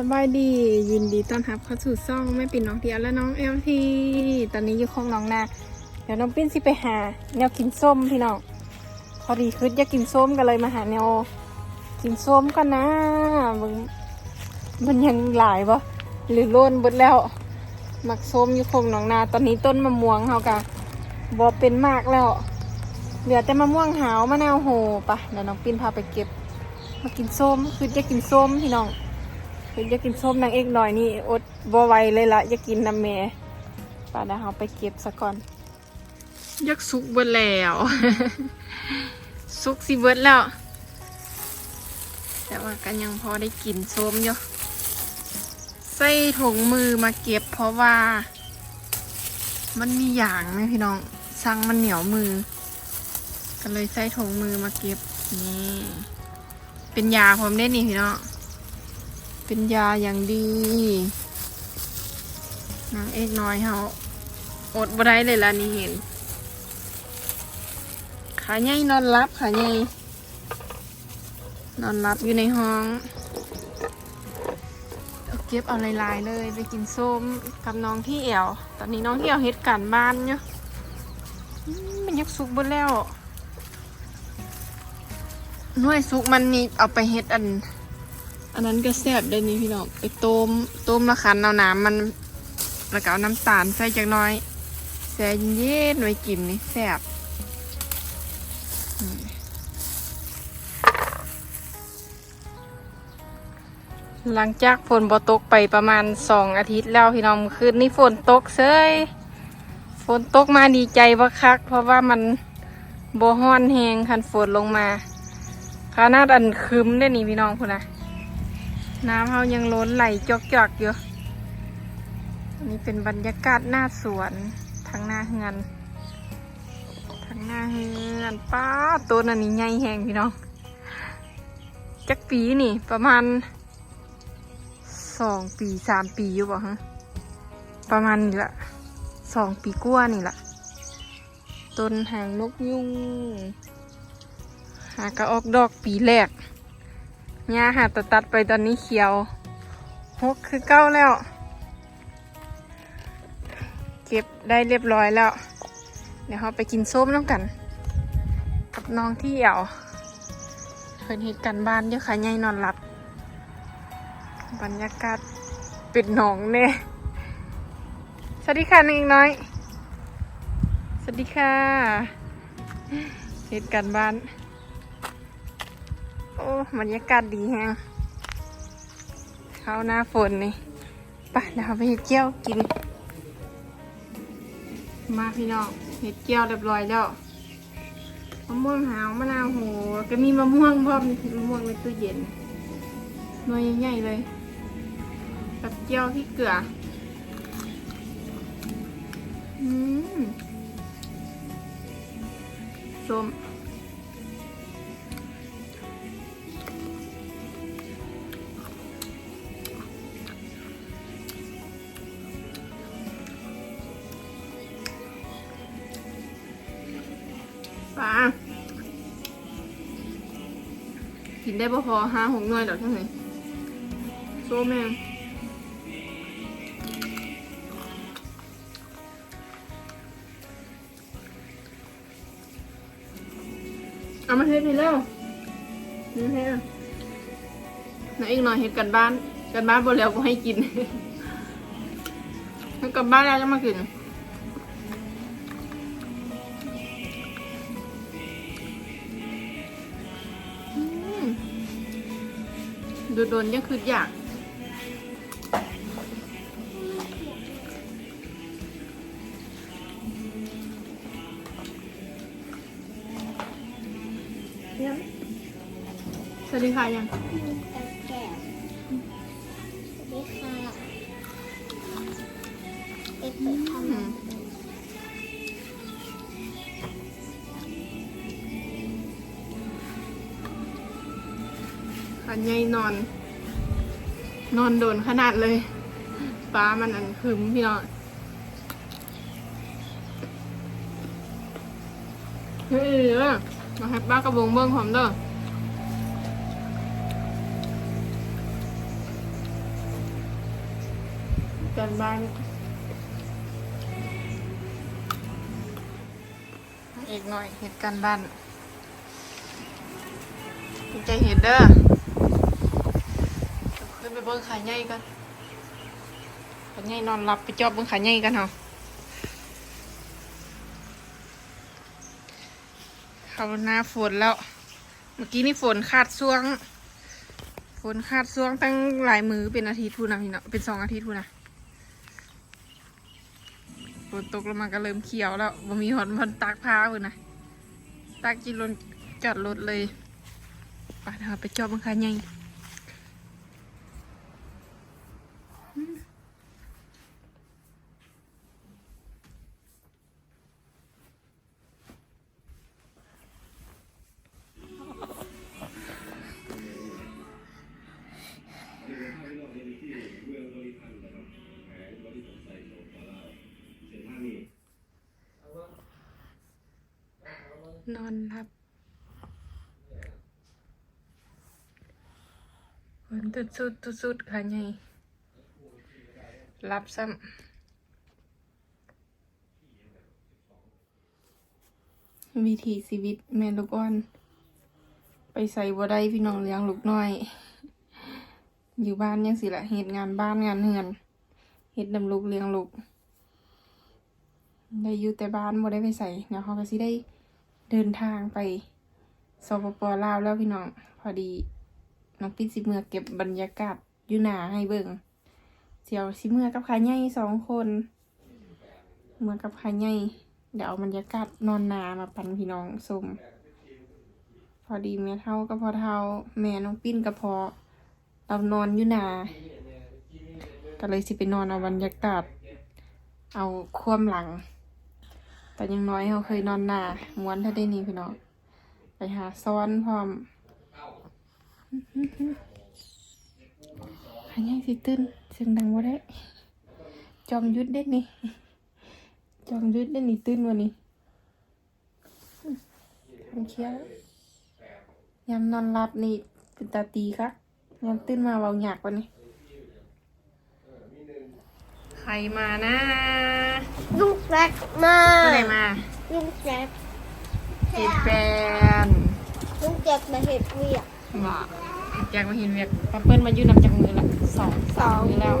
สบายดียินดีต้อนรับเข้าสู่ซ่องแม่ปิ่นน้องเดียวและน้องเอลทีตอนนี้อยู่คลองน้องนาเดี๋ยวน้องปิ้นสิไปหา แนวกินส้มพี่น้องพอดีคืดอยากกินส้มกันเลยมาหาแนวกินส้มกันนะมันมันยังหลายปะหรือโล่นเบดแล้วหมักส้มอยู่คลองน้องนา ตอนนี้ต้นมะม่วงเขากะบอเป็นมากแล้ว เหลือแต่มะม่วงหาวมะนาวโหปะเดี๋ยวน้องปิ้นพาไปเก็บ มากินส้มคืออยากกินส้มพี่น้อง คือยากกินส้มนางเอกหน่อยนี่อดบ่ไหวเลยละอยากกินน้ำแม่ป่าเดาเราไปเก็บซะก่อนอยากสุกเบิดแล้ว สุกสิเบิดแล้ว แต่ว่าก็ยังพอได้กินส้มอยู่ใส่ถุงมือมาเก็บเพราะว่า มันมีอย่างไหมพี่น้องสั่งมันเหนียวมือ ก็เลยใส่ถุงมือมาเก็บนี่เป็นยาผมได้นี่พี่น้อง เป็นยาอย่างดี นางเอกน้อยเฮาอดบ่ได้เลยล่ะนี่เห็น ขาใหญ่นอนรับขาใหญ่นอนรับอยู่ในห้องเก็บเอาลายๆเลยไปกินส้มกับน้องที่เอวตอนนี้น้องที่เอวเฮ็ดการบ้านเนาะมันยักสุกเบดแล้วน่วยสุกมันนี่เอาไปเฮ็ดอัน อันนั้นก็แซ่บได้นี่พี่น้องไปต้มต้มล้วคั้นเอาน้ำมันแล้วก็เอาน้ำตาลใส่จักน้อยแซ่เย็นไว้กินนี่แซ่บหลังจากฝนบตกไปประมาณสองอาทิตย์แล้วพี่น้องคือคืนนี้ฝนตกเซยฝนตกมาดีใจบักคัก เพราะว่ามันบ่ฮ้อนแหงคันฝนลงมาขนาดอันคืมได้นี่พี่น้องพุ่นนะ น้ำเขายังล้นไหลจอกๆอยู่อันนี้เป็นบรรยากาศหน้าสวนทางหน้าเฮือนทางหน้าเฮือนป้าต้นอันนี้ใหญ่แหงพี่น้องจักปีนี่ประมาณสองปีสามปีอยู่บ่ฮะประมาณนี้ละสองปีกว่านี่ละต้นหางนกยุงหากระออกดอกปีแรก หญ้าหาตัดตัดไปตอนนี้เขียวหกคือเก้าแล้ว เก็บได้เรียบร้อยแล้ว เดี๋ยวเราไปกินส้มน้ำกัน กับน้องที่เอี่ยวเพิ่นเหตุการบ้านเยอะค่ะยายนอนหลับ บรรยากาศปิดหนองเน่สวัสดีค่ะนางเอกน้อย สวัสดีค่ะเหตุการบ้าน อ้บรรยากาศดีแฮงเข้าหน้าฝนนี่ไปเดี๋ยวเราไปเห็ดเจียวกิน มาพี่น้องเห็ดเจียวเรียบร้อยแล้วมะม่วงหาวมะนาวโหก็มีมะม่วงพร้อมมะม่วงในตู้เย็นหน่วยใหญ่ๆเลยกับเจียวที่เกลืออืมส้ม นได้บ่พอห้าหกหน่วยดอกทั้งไหนโซ่แมงเอามาเทพี่แล้วนี่เทน้าอีกหน่อยเห็ดกันบ้าน กันบ้านบ่แล้วก็ให้กินให้กันบ้านแล้วจะมากิน ดูโดนยังคืออยากสวัสดีค่ะยัง ขันใหญ่นอน นอนโดนขนาดเลยฟ้ามันอันคืมพี่น้องเฮ้ยเด้อมาให้ป้ากระบงเบิ้งผมเด้อกันบ้านอีกหน่อยเห็ดกันบ้านใจเห็ดเด้อ เดี๋ยวขึ้นไปเบิ้งขาใหญ่กันขาใหญ่นอนหลับไปจอบเบิ้งขาใหญ่กันเหรอเขาหน้าฝนแล้ว เมื่อกี้นี่ฝนขาดช่วง ฝนขาดช่วงตั้งหลายมือเป็นอาทิตย์พูนนะพี่เนาะเป็นสองอาทิตย์พูนนะฝนตกล้วมันก็เริ่มเขียวแล้วบ่มีหอนมันตากผ้าพูนนะตากกินรถจอดรถเลยไปเถอะไปจอบบังคับให นอนรับฝนตุดสุดตุดสุดค่ะใหญ่รับซ้ำวิถีชีวิตแม่ลูกอ่อน ไปใส่บ่ได้พี่น้องเลี้ยงลูกน้อย อยู่บ้านยังสิละเหตุงานบ้านงานเฮือนเฮ็ดนำลูกเลี้ยงลูกได้อยู่แต่บ้านบ่ได้ไปใส่เดี๋ยวเขาก็สิได้ เดินทางไปสปปลาวแล้วพี่น้อง พอดีน้องปิดสิเมื่อเก็บบรรยากาศอยู่หนาให้เบิ่งเสียวสิเมื่อกับขาใหญ่สองคนเมื่อกับขาใหญ่เดี๋ยวเอาบรรยากาศนอนนามาปันพี่น้องชมพอดีแม่เท่ากับพอเท่าแม่น้องปิ้นกับพอเรานอนอยู่นาก็เลยสิไปนอนเอาบรรยากาศ เอาความหลัง แต่ยังน้อยเขาเคยนอนหนาม้วนถ้าได้นี่พี่น้องไปหาซ้อนพร้อมหายายสิตื่นเสียงดังว่าได้ จอมยุดเด็ดนี่ จอมยุดเด็ดนี่ตื่นวันนี้ทำเคี้ยวยามนอนหลับนี่เป็นตาตีครับยามตื่นมาเบาหยากวันนี้ ใครมานะลูกแรกมาไม่ได้มาลูกแจ็คเห็ดแฟนลูกแจ็คมาเห็ดเวียกว่าอยากมาเห็นเวียกป้าเปิ้ลมาอยู่นำจากมือละสองสองมือแล้ว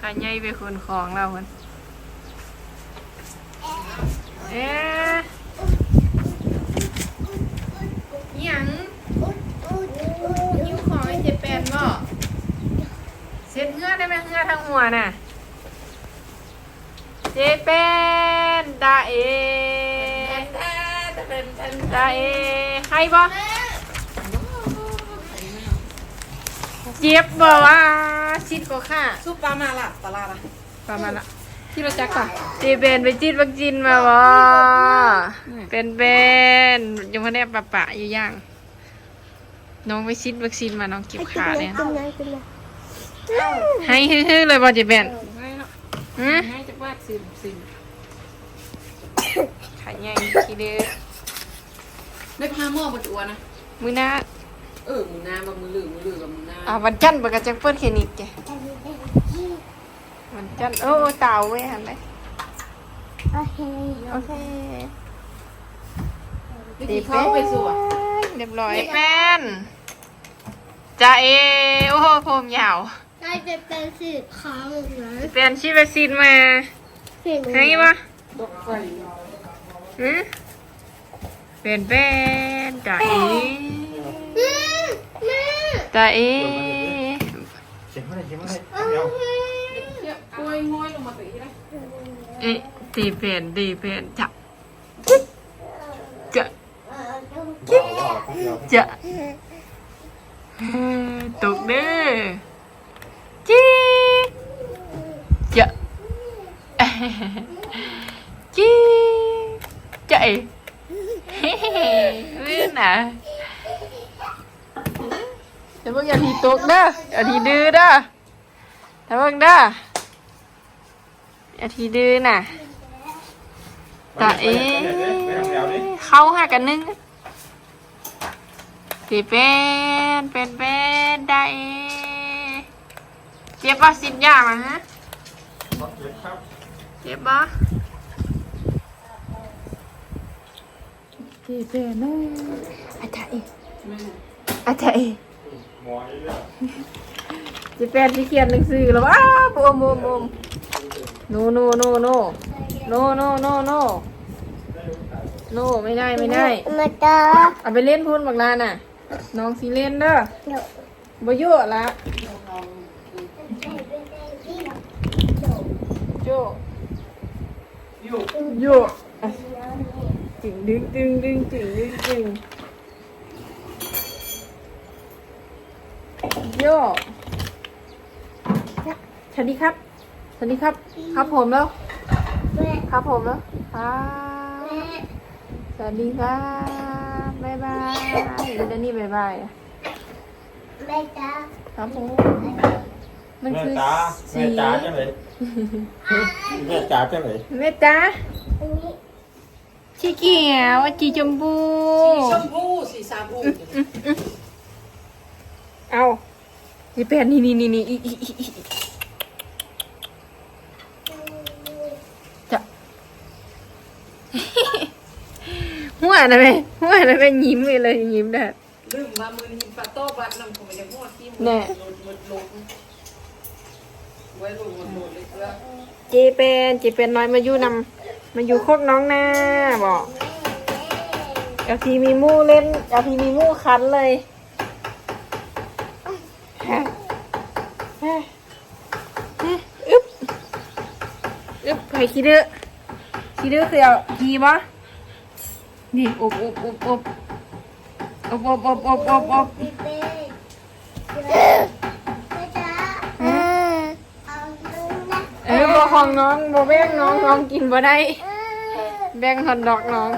ขาใหญ่ไปคนของเราคนเอ๊ะอิหยัง อุ๊ดอุ๊ดอุ๊ด ยิ้วของไอ้เจแปนบ่เซ็ดเหงือได้ไหมเหงือทั้งหัวน่ะ เจแปนดาเอดาเอให้บ่เจ็บบ่ว่าชิดก็ค่ะซุปปลามาละปลาลาละประมาณละที่เราจักก่ะเจแปนไปจิตวัคซีนมาบ่เป็นเป็นยังไม่ได้ปะปะอยู่ย่าง น้องไปชิดวัคซีนมาน้องเก็บขาเนี่ย ให้ฮือๆเลยบ่เจแปนให้เนาะหือให้จักวาดซิมซิมขายใหญ่ทีเดียวได้พาหม้อมาตัวนะมือหน้าเออมือหน้าบางมือลือมือลือบางมือหน้าอ่าวันจันทร์ปกติเปิ้ลเคนิกแกวันจันทร์โอ้เต่าเว้ยหันไปโอเคโอเควิธีเข้าไปสู่อะเรียบร้อยแป้นจ้าเอโอ้โหผมยาว ได้จะเป็นสีขาวเหมือนแป้นชีวัคซีนมาสีให้ปะดอกไฟหืมเป็นแป้นจ้าเออืมแม่จ้าเอเสียงอะไรเสียงอะไรเดี๋ยวเที่ยวกล้วยง้อยลงมาตีได้เอ๊ะตีเป็นตีเป็นจะจะบอกว่าเดี๋ยวจะเฮ้ยตกเด้อ chi chạy biết nè Thầy bác nhà thì tốt đó Ở thì đưa đó Thầy bác đó Ở thì đưa nè Tại Khâu hai cả nưng Thì bên Bên bên đây Chép bác xin nhà mà hả Chép bác เดี๋ยวพวกเด้ออย่าทีดื้อน่ะตาเอ๋เข้าหากันนึงสิเป็นเป็นเป็นได้เจ็บปะสินยามาฮะครับเจ็บปะสิเป็นนะอาจารย์อาจารย์หมอยเลยสิเป็นที่เขียนหนังสือแล้วว้าวบวมบวมบวมโนโนโนโนโนโนโนโนโนไม่ได้ไม่ได้มาตาเอาไปเล่นพูนบักลาน่ะ น้องสิเล่นเด้อเดี๋ยวบ่ยั่วละโจ อยู่ยั่วอะจึงดึงดึงดึงจึงดึงดึงโย่สวัสดีครับ สวัสดีครับ ครับผมแล้ว ครับผมแล้วครับสวัสดีครับบ๊ายบายเดี๋ยวนี่บ๊ายบายอะแม่ตาครับผม มันแม่คือจ๋าสีแม่จ๋าจังเลยแม่จ๋าจังเลยแม่จ้าอันนี้ชีเขียวจีจมพู สีชมพูสีซาบูเอานี่เป็นนี่นี่นี่นี่อีอีอีอีจะ หัวนะแม่หัวนะแม่ยิ้มเลยเลยยิ้มได้ลืมมามือหินปะโต้บัดนำผมไปจะหมดที่มืแน่หลุดหลุดหลุด จเป็นเจเป็นน้อยมาอยู่นำมาอยู่โคกน้องหน้าบอกเอาทีมีมู่เล่นเอาทีมีมู่คันเลยฮะฮะฮะอึ๊บอึ๊บใครคิดเด้อคิดเด้อคือเอาทีวะนี่อบอบอบอบอบอบอบอบอบ ออบ่ของน้องบ่แบ่งน้องน้องกินบ่ได้ แบ่งฮอทดอกน้อง